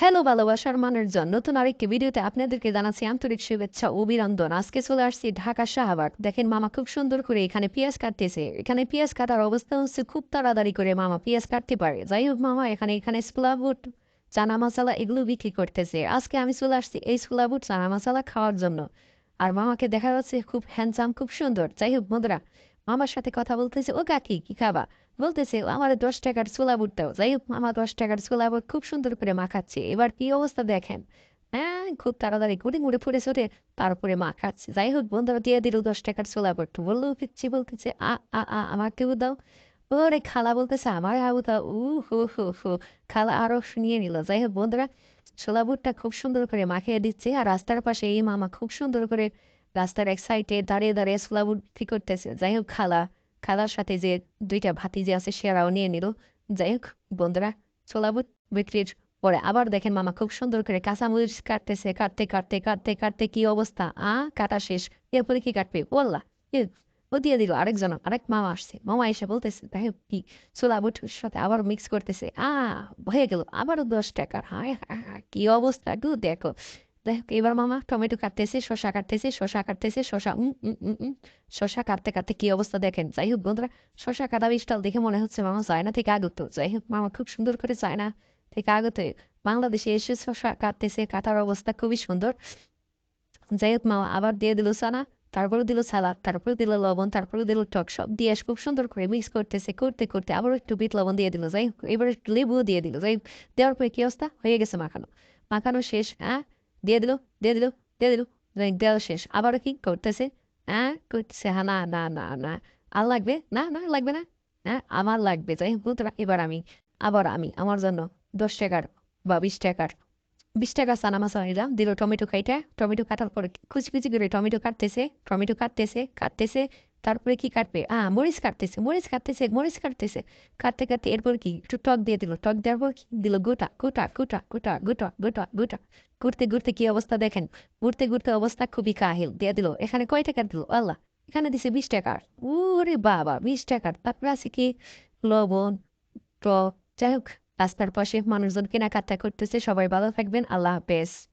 Hello ভালোবাসার মানুষজন নতুন আরেকটি ভিডিওতে আপনাদেরকে জানাচ্ছি আন্তরিক শুভেচ্ছা অভিনন্দন। আজকে চলে আসছি ঢাকা শাহবাগ। দেখেন মামা খুব সুন্দর করে এখানে পেঁয়াজ কাটতেছে। এখানে পেঁয়াজ কাটার অবস্থা হচ্ছে খুব তাড়াতাড়ি করে মামা পেঁয়াজ কাটতে পারে। যাই হোক মামা, এখানে এখানে স্প্লাবুট চানা মশলা এগুলো বিক্রি করতেছে। আজকে আমি চলে আসছি এই স্প্লাবুট চানা মশলা খাওয়ার জন্য। আর মামাকে দেখা যাচ্ছে খুব হ্যান্ডসাম খুব সুন্দর। যাই হোক বন্ধুরা মামার সাথে কথা বলতেছে ও কাকি কি খাবা? বলতেছে, আমার দশ টাকার ছোলা বুট দাও। যাই আমার দশ টাকার ছোলা বুট খুব সুন্দর করে মাখাচ্ছে। এবার কি অবস্থা দেখেন? হ্যাঁ খুব তাড়াতাড়ি গুড়ি মুড়ে ফুটে ছোটে তারপরে মাখাচ্ছে। যাই হোক, বন্ধুরা, দিয়ে দিল দশ টাকার ছোলা বুট। বলল পিচ্ছি বলতেছে, আ আ আ আমাকেও দাও। ওরে খালা বলতেছে, আমার আবু দাও। উ হু হু হু, খালা আরও শুনিয়ে নিল। যাই হোক, বন্ধুরা, ছোলা বুটটা খুব সুন্দর করে মাখিয়ে দিচ্ছে। আর রাস্তার পাশে এই মামা খুব সুন্দর করে রাস্তার এক সাইডে দাঁড়িয়ে দাঁড়িয়ে বিক্রি করতেছে। যাই হোক খালা খালার সাথে যে দুইটা ভাতি যে আছে সেরাও নিয়ে নিল। যাই হোক বন্ধুরা ছোলা বুট বিক্রির পরে আবার দেখেন মামা খুব সুন্দর করে কাঁচামরিচ কাটতেছে কাটতে কাটতে কাটতে কাটতে কি অবস্থা? আ কাটা শেষ। এরপরে কি কাটবে? বললা ও দিয়ে দিল আরেকজন আরেক মামা আসছে। মামা এসে বলতেছে তাই কি ছোলা বুটের সাথে আবার মিক্স করতেছে। আ হয়ে গেল আবারও দশ টাকার হায় হায়, কি অবস্থা গু দেখো। এবার মামা টমেটো কাটতেছে, শসা কাটতেছে শসা কাটতেছে, শসা, উম উম উম উম, শসা কাটতে কাটতে কি অবস্থা দেখেন? যাই হোক বন্ধুরা, শসা কাটা স্টাইল দেখে মনে হচ্ছে মামা চায়না থেকে আগত। যাই হোক, মামা খুব সুন্দর করে চায়না থেকে আগত। বাংলাদেশে এসে শসা কাটতেছে, কাটার অবস্থা খুবই সুন্দর। যাই হোক, মামা আবার দিয়ে দিল সানা তারপরে দিল সালাদ তারপরে দিল লবণ, তারপরে দিল টক, সব দিয়ে খুব সুন্দর করে মিক্স করতেছে, করতে করতে আবার একটু বিট লবণ দিয়ে দিল। যাই এবার একটু লেবুও দিয়ে দিল। যাই দেওয়ার পরে কি অবস্থা? হয়ে গেছে মাখানো। মাখানো শেষ হ্যাঁ? দিয়ে দিল দিয়ে দিল দিয়ে দিল দেওয়া শেষ আবারও কি করতেছে হ্যাঁ করতেছে হ্যাঁ না না না না আর লাগবে না না লাগবে না হ্যাঁ আমার লাগবে তাই এবার আমি আবার আমি আমার জন্য দশ টাকার বা বিশ টাকার বিশ টাকা সানা মাসা নিলাম দিল টমেটো খাইটা টমেটো কাটার পরে কুচি কুচি করে টমেটো কাটতেছে টমেটো কাটতেছে কাটতেছে তারপরে কি কাটবে? আ, মরিচ কাটতেছে মরিচ কাটতেছে মরিচ কাটতেছে। কাটতে কাটতে এরপর কি? একটু টক দিয়ে দিল। টক দেওয়ার পর কি? দিল গোটা গোটা গোটা গোটা গোটা গোটা গোটা। ঘুরতে ঘুরতে কি অবস্থা দেখেন? ঘুরতে ঘুরতে অবস্থা খুবই কাহিল। দিয়ে দিল। এখানে কয় টাকা দিল? আল্লাহ, এখানে দিছে বিশ টাকার ওরে বাবা, বিশ টাকার তারপরে আছে কি? লবণ, টক। যাই হোক, রাস্তার পাশে মানুষজন কেনাকাটা করতেছে। সবাই ভালো থাকবেন। আল্লাহ হাফেজ।